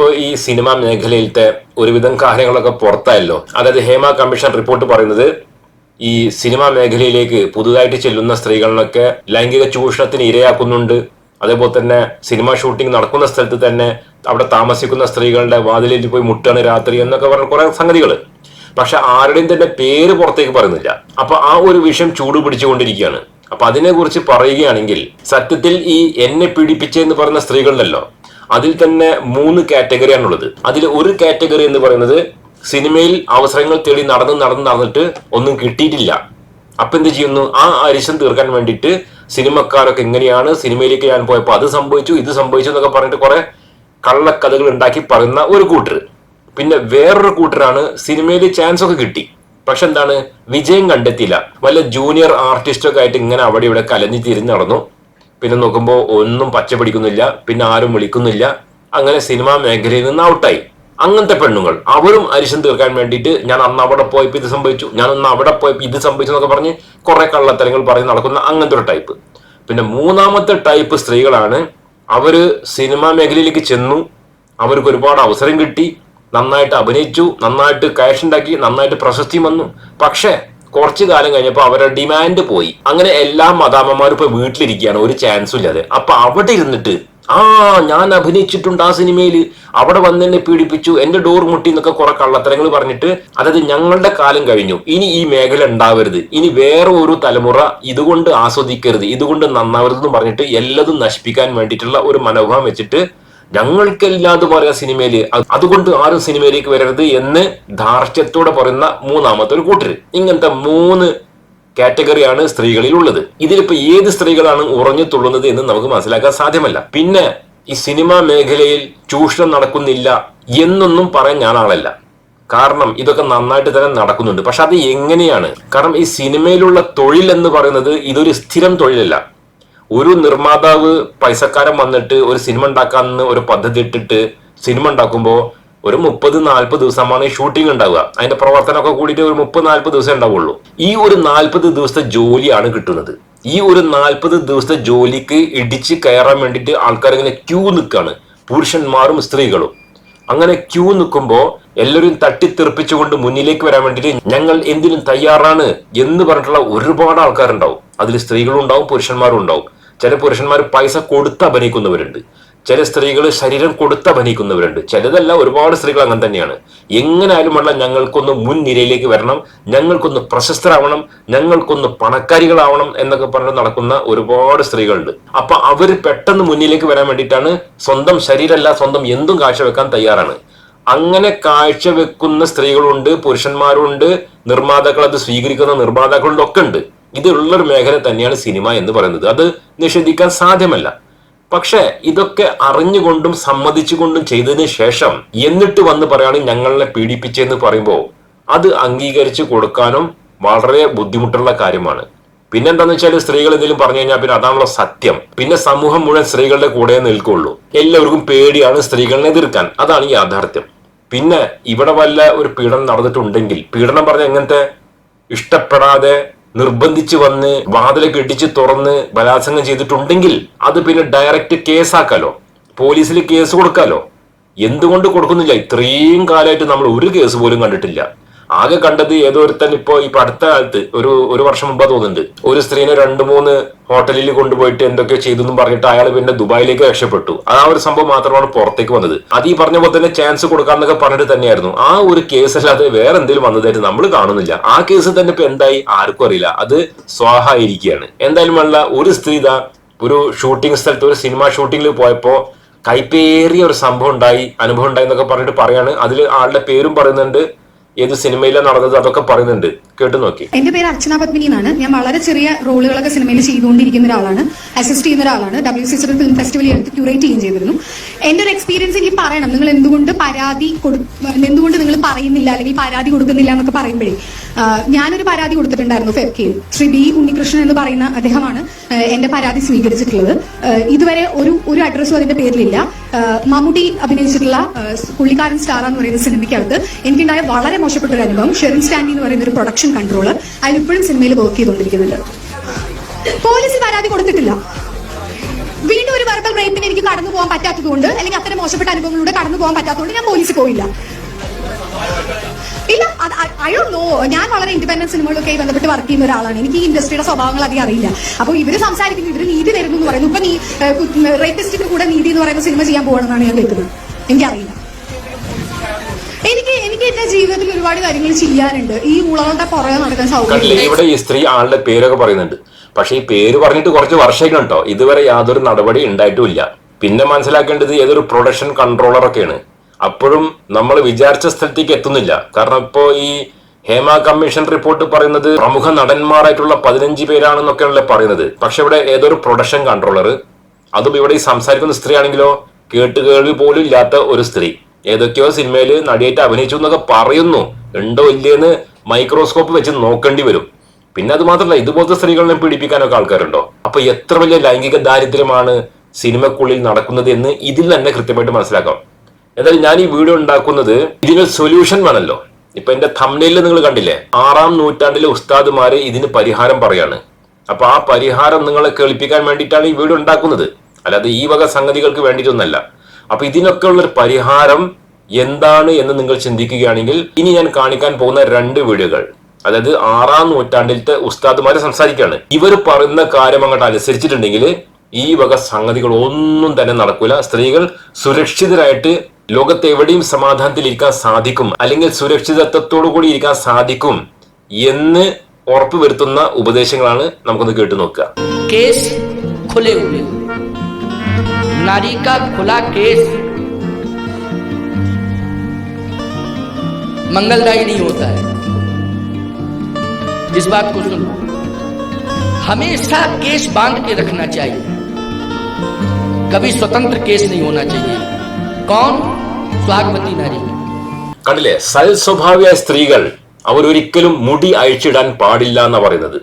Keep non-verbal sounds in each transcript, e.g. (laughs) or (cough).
ഇപ്പൊ ഈ സിനിമാ മേഖലയിലത്തെ ഒരുവിധം കാര്യങ്ങളൊക്കെ പുറത്തായല്ലോ. അതായത് ഹേമ കമ്മീഷൻ റിപ്പോർട്ട് പറയുന്നത് ഈ സിനിമാ മേഖലയിലേക്ക് പുതുതായിട്ട് ചെല്ലുന്ന സ്ത്രീകളിലൊക്കെ ലൈംഗിക ചൂഷണത്തിന് ഇരയാക്കുന്നുണ്ട്. അതേപോലെ തന്നെ സിനിമ ഷൂട്ടിംഗ് നടക്കുന്ന സ്ഥലത്ത് തന്നെ അവിടെ താമസിക്കുന്ന സ്ത്രീകളുടെ വാതിലിൽ പോയി മുട്ടാണ് രാത്രി എന്നൊക്കെ പറഞ്ഞ കുറെ സംഗതികൾ പക്ഷെ ആരുടെയും തന്നെ പേര് പുറത്തേക്ക് പറയുന്നില്ല. അപ്പൊ ആ ഒരു വിഷയം ചൂടുപിടിച്ചുകൊണ്ടിരിക്കുകയാണ് അപ്പൊ അതിനെ കുറിച്ച് പറയുകയാണെങ്കിൽ സത്യത്തിൽ ഈ എന്നെ പീഡിപ്പിച്ചെന്ന് പറയുന്ന സ്ത്രീകളുണ്ടല്ലോ. അതിൽ തന്നെ മൂന്ന് കാറ്റഗറിയാണ് ഉള്ളത് അതിൽ ഒരു കാറ്റഗറി എന്ന് പറയുന്നത് സിനിമയിൽ അവസരങ്ങൾ തേടി നടന്ന് നടന്ന് നടന്നിട്ട് ഒന്നും കിട്ടിയിട്ടില്ല. അപ്പൊ എന്ത് ചെയ്യുന്നു? ആ അരിശം തീർക്കാൻ വേണ്ടിയിട്ട് സിനിമക്കാരൊക്കെ എങ്ങനെയാണ് സിനിമയിലേക്ക് ഞാൻ പോയപ്പോൾ അത് സംഭവിച്ചു ഇത് സംഭവിച്ചു എന്നൊക്കെ പറഞ്ഞിട്ട് കുറെ കള്ളക്കഥകൾ ഉണ്ടാക്കി പറയുന്ന ഒരു കൂട്ടർ. പിന്നെ വേറൊരു കൂട്ടരാണ് സിനിമയിൽ ചാൻസ് ഒക്കെ കിട്ടി. പക്ഷെ എന്താണ്? വിജയം കണ്ടെത്തിയില്ല. വല്ല ജൂനിയർ ആർട്ടിസ്റ്റൊക്കെ ആയിട്ട് ഇങ്ങനെ അവിടെ ഇവിടെ കലഞ്ഞു തിരിഞ്ഞു നടന്നു. പിന്നെ നോക്കുമ്പോൾ ഒന്നും പച്ച പിടിക്കുന്നില്ല പിന്നെ ആരും വിളിക്കുന്നില്ല. അങ്ങനെ സിനിമാ മേഖലയിൽ നിന്ന് ഔട്ടായി. അങ്ങനത്തെ പെണ്ണുങ്ങൾ. അവരും അരിശം തീർക്കാൻ വേണ്ടിയിട്ട് ഞാൻ അന്ന് അവിടെ പോയപ്പോൾ ഇത് സംഭവിച്ചു. ഞാൻ അന്ന് അവിടെ പോയപ്പോൾ ഇത് സംഭവിച്ചു എന്നൊക്കെ പറഞ്ഞ് കുറെ കള്ളത്തരങ്ങൾ പറഞ്ഞ് നടക്കുന്ന അങ്ങനത്തെ ഒരു ടൈപ്പ് പിന്നെ മൂന്നാമത്തെ ടൈപ്പ് സ്ത്രീകളാണ്. അവർ സിനിമാ മേഖലയിലേക്ക് ചെന്നു. അവർക്ക് ഒരുപാട് അവസരം കിട്ടി. നന്നായിട്ട് അഭിനയിച്ചു. നന്നായിട്ട് ക്യാഷ് ഉണ്ടാക്കി. നന്നായിട്ട് പ്രശസ്തി വന്നു. പക്ഷേ കുറച്ചു കാലം കഴിഞ്ഞപ്പോൾ അവരുടെ ഡിമാൻഡ് പോയി. അങ്ങനെ എല്ലാ മതാമ്മമാരും ഇപ്പൊ വീട്ടിലിരിക്കുകയാണ്. ഒരു ചാൻസും ഇല്ലാതെ. അപ്പൊ അവിടെ ഇരുന്നിട്ട് ആ ഞാൻ അഭിനയിച്ചിട്ടുണ്ട് ആ സിനിമയിൽ അവിടെ വന്ന് എന്നെ പീഡിപ്പിച്ചു. എന്റെ ഡോർ മുട്ടി എന്നൊക്കെ കുറെ കള്ളത്തരങ്ങൾ പറഞ്ഞിട്ട് അതായത് ഞങ്ങളുടെ കാലം കഴിഞ്ഞു. ഇനി ഈ മേഖല ഉണ്ടാവരുത്. ഇനി വേറെ ഒരു തലമുറ ഇതുകൊണ്ട് ആസ്വദിക്കരുത്. ഇതുകൊണ്ട് നന്നാവരുത് എന്ന് പറഞ്ഞിട്ട് എല്ലാതും നശിപ്പിക്കാൻ വേണ്ടിയിട്ടുള്ള ഒരു മനോഭാവം വെച്ചിട്ട് ഞങ്ങൾക്കല്ലാതെ പറയാ സിനിമയിൽ അതുകൊണ്ട് ആരും സിനിമയിലേക്ക് വരരുത് എന്ന് ധാർഷ്ട്യത്തോടെ പറയുന്ന മൂന്നാമത്തെ ഒരു കൂട്ടര്. ഇങ്ങനത്തെ മൂന്ന് കാറ്റഗറിയാണ് സ്ത്രീകളിൽ ഉള്ളത് ഇതിലിപ്പോ ഏത് സ്ത്രീകളാണ് ഉറഞ്ഞു തുള്ളുന്നത് എന്ന് നമുക്ക് മനസ്സിലാക്കാൻ സാധ്യമല്ല. പിന്നെ ഈ സിനിമാ മേഖലയിൽ ചൂഷണം നടക്കുന്നില്ല എന്നൊന്നും പറയാൻ ഞാൻ ആളല്ല. കാരണം ഇതൊക്കെ നന്നായിട്ട് തന്നെ നടക്കുന്നുണ്ട്. പക്ഷെ അത് എങ്ങനെയാണ്? കാരണം ഈ സിനിമയിലുള്ള തൊഴിൽ എന്ന് പറയുന്നത് ഇതൊരു സ്ഥിരം തൊഴിലല്ല. ഒരു നിർമ്മാതാവ് പൈസക്കാരൻ വന്നിട്ട് ഒരു സിനിമ ഉണ്ടാക്കാന്ന് ഒരു പദ്ധതി ഇട്ടിട്ട് സിനിമ ഉണ്ടാക്കുമ്പോൾ ഒരു മുപ്പത് നാൽപ്പത് ദിവസമാണ് ഈ ഷൂട്ടിംഗ് ഉണ്ടാവുക. അതിന്റെ പ്രവർത്തനമൊക്കെ കൂടിയിട്ട് ഒരു മുപ്പത് നാൽപ്പത് ദിവസം ഉണ്ടാവുള്ളൂ. ഈ ഒരു നാൽപ്പത് ദിവസത്തെ ജോലിയാണ് കിട്ടുന്നത്. ഈ ഒരു നാൽപ്പത് ദിവസത്തെ ജോലിക്ക് ഇടിച്ച് കയറാൻ വേണ്ടിയിട്ട് ആൾക്കാർ ഇങ്ങനെ ക്യൂ നിൽക്കുകയാണ് പുരുഷന്മാരും സ്ത്രീകളും. അങ്ങനെ ക്യൂ നിൽക്കുമ്പോൾ എല്ലാവരും തട്ടിത്തെറിപ്പിച്ചുകൊണ്ട് മുന്നിലേക്ക് വരാൻ വേണ്ടിയിട്ട് ഞങ്ങൾ എന്തിനും തയ്യാറാണ് എന്ന് പറഞ്ഞിട്ടുള്ള ഒരുപാട് ആൾക്കാരുണ്ടാവും. അതിൽ സ്ത്രീകളും ഉണ്ടാവും പുരുഷന്മാരും ഉണ്ടാവും. ചില പുരുഷന്മാർ പൈസ കൊടുത്ത് അഭിനയിക്കുന്നവരുണ്ട്. ചില സ്ത്രീകൾ ശരീരം കൊടുത്ത് അഭിനയിക്കുന്നവരുണ്ട്. ചിലതല്ല ഒരുപാട് സ്ത്രീകൾ അങ്ങനെ തന്നെയാണ്. എങ്ങനെയാലും വേണ്ട ഞങ്ങൾക്കൊന്ന് മുൻനിരയിലേക്ക് വരണം ഞങ്ങൾക്കൊന്ന് പ്രശസ്തരാവണം ഞങ്ങൾക്കൊന്ന് പണക്കാരികളാവണം എന്നൊക്കെ പറഞ്ഞ് നടക്കുന്ന ഒരുപാട് സ്ത്രീകളുണ്ട്. അപ്പൊ അവർ പെട്ടെന്ന് മുന്നിലേക്ക് വരാൻ വേണ്ടിയിട്ടാണ് സ്വന്തം ശരീരമല്ല സ്വന്തം എന്തും കാഴ്ചവെക്കാൻ തയ്യാറാണ്. അങ്ങനെ കാഴ്ചവെക്കുന്ന സ്ത്രീകളുണ്ട് പുരുഷന്മാരുണ്ട് നിർമ്മാതാക്കൾ അത് സ്വീകരിക്കുന്ന നിർമ്മാതാക്കളുണ്ട് ഒക്കെ ഉണ്ട്. ഇതുള്ളൊരു മേഖല തന്നെയാണ് സിനിമ എന്ന് പറയുന്നത്. അത് നിഷേധിക്കാൻ സാധ്യമല്ല. പക്ഷേ ഇതൊക്കെ അറിഞ്ഞുകൊണ്ടും സമ്മതിച്ചുകൊണ്ടും ചെയ്തതിന് ശേഷം എന്നിട്ട് വന്ന് പറയുകയാണെങ്കിൽ ഞങ്ങളെ പീഡിപ്പിച്ചെന്ന് പറയുമ്പോൾ അത് അംഗീകരിച്ചു കൊടുക്കാനും വളരെ ബുദ്ധിമുട്ടുള്ള കാര്യമാണ്. പിന്നെന്താന്ന് വെച്ചാൽ സ്ത്രീകൾ എന്തെങ്കിലും പറഞ്ഞു കഴിഞ്ഞാൽ പിന്നെ അതാണല്ലോ സത്യം. പിന്നെ സമൂഹം മുഴുവൻ സ്ത്രീകളുടെ കൂടെ നിൽക്കുള്ളൂ. എല്ലാവർക്കും പേടിയാണ് സ്ത്രീകളെ എതിർക്കാൻ. അതാണ് യാഥാർത്ഥ്യം. പിന്നെ ഇവിടെ വല്ല ഒരു പീഡനം നടന്നിട്ടുണ്ടെങ്കിൽ പീഡനം പറഞ്ഞ എങ്ങനത്തെ? ഇഷ്ടപ്പെടാതെ നിർബന്ധിച്ച് വന്ന് വാതിലൊക്കെ ഇടിച്ച് തുറന്ന് ബലാത്സംഗം ചെയ്തിട്ടുണ്ടെങ്കിൽ അത് പിന്നെ ഡയറക്റ്റ് കേസാക്കാലോ? പോലീസിൽ കേസ് കൊടുക്കാലോ? എന്തുകൊണ്ട് കൊടുക്കുന്നില്ല? ഇത്രയും കാലമായിട്ട് നമ്മൾ ഒരു കേസ് പോലും കണ്ടിട്ടില്ല. ആകെ കണ്ടത് ഏതോ ഒരുത്തൻ ഇപ്പോ ഇപ്പൊ അടുത്ത കാലത്ത് ഒരു ഒരു വർഷം മുമ്പ് തോന്നുന്നുണ്ട്. ഒരു സ്ത്രീനെ രണ്ട് മൂന്ന് ഹോട്ടലിൽ കൊണ്ടുപോയിട്ട് എന്തൊക്കെ ചെയ്തു എന്നും പറഞ്ഞിട്ട് അയാൾ പിന്നെ ദുബായിലേക്ക് രക്ഷപ്പെട്ടു. ആ ഒരു സംഭവം മാത്രമാണ് പുറത്തേക്ക് വന്നത്. അത് ഈ പറഞ്ഞ പോലെ തന്നെ ചാൻസ് കൊടുക്കാന്നൊക്കെ പറഞ്ഞിട്ട് തന്നെയായിരുന്നു. ആ ഒരു കേസ് അല്ലാതെ വേറെ എന്തെങ്കിലും വന്നതായിട്ട് നമ്മൾ കാണുന്നില്ല. ആ കേസ് തന്നെ ഇപ്പൊ എന്തായി ആർക്കും അറിയില്ല. അത് സ്വാഹായിരിക്കുകയാണ്. എന്തായാലും വേണ്ട ഒരു സ്ത്രീ ഒരു ഷൂട്ടിംഗ് സ്ഥലത്ത് ഒരു സിനിമ ഷൂട്ടിങ്ങിൽ പോയപ്പോ കൈപ്പേറിയ ഒരു സംഭവം ഉണ്ടായി അനുഭവം ഉണ്ടായി എന്നൊക്കെ പറഞ്ഞിട്ട് പറയാണ്. അതിൽ ആളുടെ പേരും പറയുന്നുണ്ട്. ഏത് സിനിമയിലാണ് നടന്നത് അതൊക്കെ പറയുന്നുണ്ട്. കേട്ടു നോക്കി. എന്റെ പേര് അർച്ചന പത്മിനി എന്നാണ് ഞാൻ വളരെ ചെറിയ റോളുകളൊക്കെ സിനിമയിൽ ചെയ്തുകൊണ്ടിരിക്കുന്ന ഒരാളാണ്. അസിസ്റ്റ് ചെയ്യുന്ന ഒരാളാണ്. ഡബ്ല്യു സി ഫിലിം ഫെസ്റ്റിവലിൽ എടുത്ത് ക്യൂറേറ്റ് ചെയ്യുകയും ചെയ്തിരുന്നു. എന്റെ ഒരു എക്സ്പീരിയൻസ് എനിക്ക് പറയണം. നിങ്ങൾ എന്തുകൊണ്ട് പരാതി കൊടു- എന്തുകൊണ്ട് നിങ്ങൾ പറയുന്നില്ല അല്ലെങ്കിൽ പരാതി കൊടുക്കുന്നില്ല എന്നൊക്കെ പറയുമ്പോഴേ ഞാനൊരു പരാതി കൊടുത്തിട്ടുണ്ടായിരുന്നു ഫെഫ്കയിൽ ശ്രീ ബി ഉണ്ണികൃഷ്ണൻ എന്ന് പറയുന്ന അദ്ദേഹമാണ് എന്റെ പരാതി സ്വീകരിച്ചിട്ടുള്ളത്. ഇതുവരെ ഒരു ഒരു അഡ്രസ്സും അതിന്റെ പേരിലില്ല. മമ്മൂട്ടി അഭിനയിച്ചിട്ടുള്ള പുള്ളിക്കാരൻ സ്റ്റാർ എന്ന് പറയുന്ന സിനിമയ്ക്കകത്ത് എനിക്കുണ്ടായ വളരെ മോശപ്പെട്ട ഒരു അനുഭവം. ഷെറിൻ സ്റ്റാൻഡി എന്ന് പറയുന്ന ഒരു പ്രൊഡക്ഷൻ കൺട്രോളർ അതിൽ ഇപ്പോഴും സിനിമയിൽ വർക്ക് ചെയ്തുകൊണ്ടിരിക്കുന്നുണ്ട്. പോലീസ് പരാതി കൊടുത്തിട്ടില്ല. വീണ്ടും ഒരു വെർബൽ റേപ്പിന് എനിക്ക് കടന്നു പോകാൻ പറ്റാത്തതുകൊണ്ട് അല്ലെങ്കിൽ അത്തരം മോശപ്പെട്ട അനുഭവങ്ങളിലൂടെ കടന്നു പോകാൻ പറ്റാത്തതുകൊണ്ട് ഞാൻ പോലീസിൽ പോയില്ല. ഇല്ല ഐ ഡോ നോ ഞാൻ വളരെ ഇൻഡിപെൻഡൻസ് സിനിമകളൊക്കെ ബന്ധപ്പെട്ട് വർക്ക് ചെയ്യുന്ന ഒരാളാണ്. എനിക്ക് ഈ ഇൻഡസ്ട്രിയുടെ സ്വഭാവങ്ങൾ അധികം അറിയില്ല. അപ്പോൾ ഇവർ സംസാരിക്കുന്നു ഇവർ നീതി തരുന്നു എന്ന് പറയുന്നു. ഇപ്പൊ നീ റേപ്പിസ്റ്റിന് കൂടെ നീതി എന്ന് പറയുന്ന സിനിമ ചെയ്യാൻ പോകണമെന്നാണ് ഞാൻ കേൾക്കുന്നത് എനിക്കറിയില്ല. എനിക്ക് എനിക്ക് എന്റെ ജീവിതത്തിൽ ഒരുപാട് കാര്യങ്ങൾ ചെയ്യാനുണ്ട്. ഈ ഉളകളുടെ പുറകെ നടക്കാൻ സൗകര്യം ഇവിടെ ഈ സ്ത്രീ ആളുടെ പേരൊക്കെ പറയുന്നുണ്ട്. പക്ഷെ ഈ പേര് പറഞ്ഞിട്ട് കുറച്ച് കേട്ടോ ഇതുവരെ യാതൊരു നടപടി ഉണ്ടായിട്ടുമില്ല പിന്നെ മനസ്സിലാക്കേണ്ടത് ഏതൊരു പ്രൊഡക്ഷൻ കൺട്രോളർ ഒക്കെയാണ്. അപ്പോഴും നമ്മൾ വിചാരിച്ച സ്ഥലത്തേക്ക് എത്തുന്നില്ല. കാരണം ഇപ്പോ ഈ ഹേമ കമ്മീഷൻ റിപ്പോർട്ട് പറയുന്നത് പ്രമുഖ നടന്മാരായിട്ടുള്ള പതിനഞ്ച് പേരാണെന്നൊക്കെയാണല്ലോ പറയുന്നത്. പക്ഷെ ഇവിടെ ഏതൊരു പ്രൊഡക്ഷൻ കൺട്രോളർ അതും ഇവിടെ ഈ സംസാരിക്കുന്ന സ്ത്രീ ആണെങ്കിലോ കേട്ടുകേൾവി പോലും ഇല്ലാത്ത ഒരു സ്ത്രീ. ഏതൊക്കെയോ സിനിമയിൽ നടിയായിട്ട് അഭിനയിച്ചു എന്നൊക്കെ പറയുന്നു. ഉണ്ടോ ഇല്ലേന്ന് മൈക്രോസ്കോപ്പ് വെച്ച് നോക്കേണ്ടി വരും. പിന്നെ അത് മാത്രമല്ല ഇതുപോലത്തെ സ്ത്രീകളെ പീഡിപ്പിക്കാനൊക്കെ ആൾക്കാരുണ്ടോ? അപ്പൊ എത്ര വലിയ ലൈംഗിക ദാരിദ്ര്യമാണ് സിനിമക്കുള്ളിൽ നടക്കുന്നത് എന്ന് ഇതിൽ തന്നെ കൃത്യമായിട്ട് മനസ്സിലാക്കാം. എന്തായാലും ഞാൻ ഈ വീഡിയോ ഉണ്ടാക്കുന്നത് ഇതിനൊരു സൊല്യൂഷൻ വേണമല്ലോ ഇപ്പൊ എന്റെ തമ്മിലിൽ നിങ്ങൾ കണ്ടില്ലേ? ആറാം നൂറ്റാണ്ടിലെ ഉസ്താദുമാര് ഇതിന് പരിഹാരം പറയാണ്. അപ്പൊ ആ പരിഹാരം നിങ്ങളെ കേൾപ്പിക്കാൻ വേണ്ടിയിട്ടാണ് ഈ വീഡിയോ ഉണ്ടാക്കുന്നത്. അല്ലാതെ ഈ വക സംഗതികൾക്ക് വേണ്ടിയിട്ടൊന്നല്ല. അപ്പൊ ഇതിനൊക്കെ ഉള്ളൊരു പരിഹാരം എന്താണ് എന്ന് നിങ്ങൾ ചിന്തിക്കുകയാണെങ്കിൽ ഇനി ഞാൻ കാണിക്കാൻ പോകുന്ന രണ്ട് വീഡിയോകൾ. അതായത് ആറാം നൂറ്റാണ്ടിലത്തെ ഉസ്താദുമാര് സംസാരിക്കുകയാണ് ഇവർ പറയുന്ന കാര്യം അങ്ങോട്ട് അനുസരിച്ചിട്ടുണ്ടെങ്കിൽ ഈ വക സംഗതികൾ ഒന്നും തന്നെ നടക്കൂല സ്ത്രീകൾ സുരക്ഷിതരായിട്ട് ലോകത്ത് എവിടെയും സമാധാനത്തിൽ ഇരിക്കാൻ സാധിക്കും അല്ലെങ്കിൽ സുരക്ഷിതത്വത്തോടു കൂടി ഇരിക്കാൻ സാധിക്കും എന്ന് ഉറപ്പുവരുത്തുന്ന ഉപദേശങ്ങളാണ് നമുക്കൊന്ന് കേട്ടു നോക്കുക केस खुले हुए नारी का खुला केस मंगलदायी नहीं होता है इस बात को सुनो हमेशा केस बांध के रखना चाहिए कभी स्वतंत्र केस नहीं होना चाहिए कौन सुहागवती नारी കണ്ടില്ലേ സൽസ്വഭാവിയായ സ്ത്രീകൾ അവരൊരിക്കലും മുടി അഴിച്ചിടാൻ പാടില്ല എന്നാ പറയുന്നത്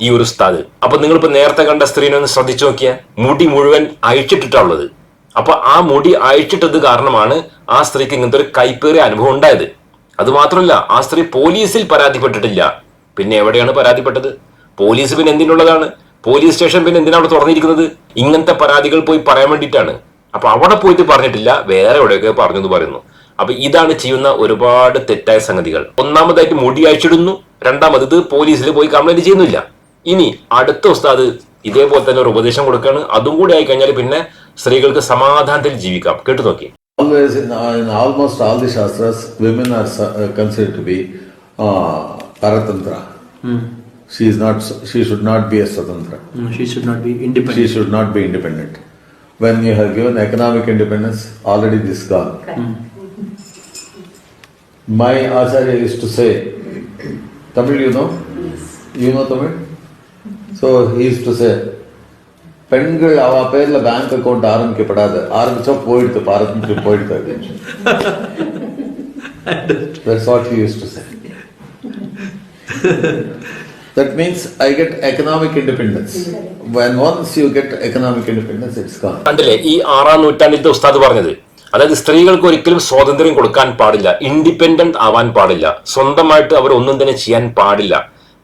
ഈ ഒരു ഉസ്താദ് അപ്പൊ നിങ്ങളിപ്പോ നേരത്തെ കണ്ട സ്ത്രീനെ ഒന്ന് ശ്രദ്ധിച്ചു നോക്കിയ മുടി മുഴുവൻ അഴിച്ചിട്ടിട്ടുള്ളത് അപ്പൊ ആ മുടി അഴിച്ചിട്ടത് കാരണമാണ് ആ സ്ത്രീക്ക് ഇങ്ങനത്തെ ഒരു കൈപ്പേറിയ അനുഭവം ഉണ്ടായത് അത് മാത്രമല്ല ആ സ്ത്രീ പോലീസിൽ പരാതിപ്പെട്ടിട്ടില്ല പിന്നെ എവിടെയാണ് പരാതിപ്പെട്ടത്? പോലീസ് പിന്നെ എന്തിനുള്ളതാണ്? പോലീസ് സ്റ്റേഷൻ പിന്നെ എന്തിനാണ് അവിടെ തുറന്നിരിക്കുന്നത്? ഇങ്ങനത്തെ പരാതികൾ പോയി പറയാൻ വേണ്ടിയിട്ടാണ്. അപ്പൊ അവിടെ പോയിട്ട് പറഞ്ഞിട്ടില്ല വേറെ എവിടെയൊക്കെ പറഞ്ഞു എന്ന് പറയുന്നു. അപ്പൊ ഇതാണ് ചെയ്യുന്ന ഒരുപാട് തെറ്റായ സംഗതികൾ. ഒന്നാമതായിട്ട് മുടി അഴിച്ചിടുന്നു രണ്ടാമത് പോലീസിൽ പോയി കംപ്ലൈന്റ് ചെയ്യുന്നില്ല. ഇനി അടുത്ത ഉസ്താദ് ഇതേപോലെ തന്നെ ഒരു ഉപദേശം കൊടുക്കുകയാണ്. അതും കൂടി ആയി കഴിഞ്ഞാൽ പിന്നെ സ്ത്രീകൾക്ക് സമാധാനത്തിൽ ജീവിക്കാം. കേട്ടു നോക്കി. Always in almost all the shastras women are consider to uh, considered to be uh, paratantra. She is not. She should not be a swatantra. No, she should not be independent. She should not be independent. When you have given economic independence, already this is gone. My acharya used to say, Tamil, you know? You know Tamil? So he used to say, பெண்கள் அவ பேர்ல bank account ஆரம்பிக்கப்படாது ஆரம்பிச்சா போயிடுது பாரதத்துக்கு போயிடுது அப்படின்னு That's what he used to say. (laughs) that means I get economic independence. When once you get economic independence, it's gone. കണ്ടില്ലേ? ഈ ആറാം നൂറ്റാണ്ടിലത്തെ ഉസ്താദ് പറഞ്ഞത്. അതായത് സ്ത്രീകൾക്ക് ഒരിക്കലും സ്വാതന്ത്ര്യം കൊടുക്കാൻ പാടില്ല. ഇൻഡിപെൻഡന്റ് ആവാൻ പാടില്ല. സ്വന്തമായിട്ട് അവർ ഒന്നും തന്നെ ചെയ്യാൻ പാടില്ല.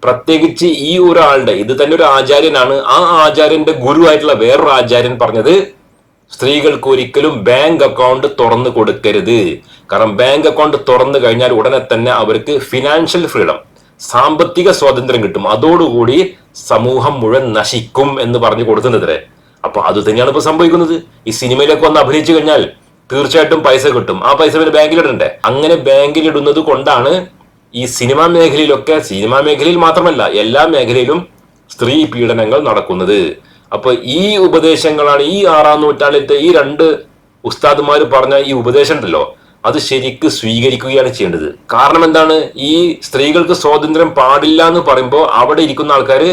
പ്രത്യേകിച്ച് ഈ ഒരാളുടെ ഇത് തന്നെ ഒരു ആചാര്യനാണ്. ആ ആചാര്യന്റെ ഗുരുവായിട്ടുള്ള വേറൊരു ആചാര്യൻ പറഞ്ഞത് സ്ത്രീകൾക്ക് ഒരിക്കലും ബാങ്ക് അക്കൗണ്ട് തുറന്നു കൊടുക്കരുത്. കാരണം ബാങ്ക് അക്കൗണ്ട് തുറന്നു കഴിഞ്ഞാൽ ഉടനെ തന്നെ അവർക്ക് ഫിനാൻഷ്യൽ ഫ്രീഡം സാമ്പത്തിക സ്വാതന്ത്ര്യം കിട്ടും. അതോടുകൂടി സമൂഹം മുഴുവൻ നശിക്കും എന്ന് പറഞ്ഞു കൊടുക്കുന്നതിരെ അപ്പൊ അത് തന്നെയാണ് ഇപ്പൊ സംഭവിക്കുന്നത്. ഈ സിനിമയിലൊക്കെ ഒന്ന് അഭിനയിച്ചു കഴിഞ്ഞാൽ തീർച്ചയായിട്ടും പൈസ കിട്ടും. ആ പൈസ പിന്നെ ബാങ്കിലിടണ്ടേ? അങ്ങനെ ബാങ്കിലിടുന്നത് കൊണ്ടാണ് ഈ സിനിമാ മേഖലയിലൊക്കെ സിനിമാ മേഖലയിൽ മാത്രമല്ല എല്ലാ മേഖലയിലും സ്ത്രീ പീഡനങ്ങൾ നടക്കുന്നത്. അപ്പൊ ഈ ഉപദേശങ്ങളാണ് ഈ ആറാം നൂറ്റാണ്ടിലത്തെ ഈ രണ്ട് ഉസ്താദുമാർ പറഞ്ഞ ഈ ഉപദേശം ഉണ്ടല്ലോ. അത് ശരിക്ക് സ്വീകരിക്കുകയാണ് ചെയ്യേണ്ടത്. കാരണം എന്താണ്? ഈ സ്ത്രീകൾക്ക് സ്വാതന്ത്ര്യം പാടില്ല എന്ന് പറയുമ്പോൾ അവിടെ ഇരിക്കുന്ന ആൾക്കാർ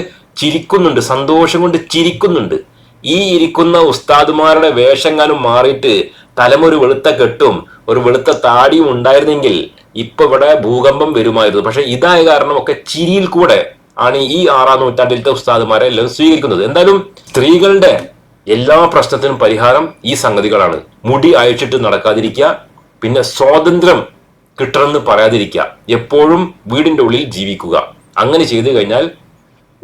ചിരിക്കുന്നുണ്ട് സന്തോഷം കൊണ്ട് ചിരിക്കുന്നുണ്ട്. ഈ ഇരിക്കുന്ന ഉസ്താദുമാരുടെ വേഷങ്ങാനും മാറിയിട്ട് തലമൊരു വെളുത്ത കെട്ടും ഒരു വെളുത്ത താടിയും ഉണ്ടായിരുന്നെങ്കിൽ ഇപ്പൊ ഇവിടെ ഭൂകമ്പം വരുമായിരുന്നു. പക്ഷെ ഇതായ കാരണം ഒക്കെ ചിരിയിൽ കൂടെ ആണ് ഈ ആറാം നൂറ്റാണ്ടിലത്തെ ഉസ്താദുമാരെ എല്ലാം സ്വീകരിക്കുന്നത്. എന്തായാലും സ്ത്രീകളുടെ എല്ലാ പ്രശ്നത്തിനും പരിഹാരം ഈ സംഗതികളാണ്. മുടി അയച്ചിട്ട് നടക്കാതിരിക്കുക പിന്നെ സ്വാതന്ത്ര്യം കിട്ടണമെന്ന് പറയാതിരിക്കുക. എപ്പോഴും വീടിന്റെ ഉള്ളിൽ ജീവിക്കുക. അങ്ങനെ ചെയ്തു കഴിഞ്ഞാൽ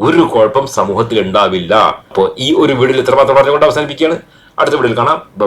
ഒരു കുഴപ്പം സമൂഹത്തിൽ ഉണ്ടാവില്ല. അപ്പോൾ ഈ ഒരു വീടിൽ ഇത്രമാത്രം പറഞ്ഞുകൊണ്ട് അവസാനിപ്പിക്കുകയാണ്. അടുത്ത വീടിൽ കാണാം. ബൈ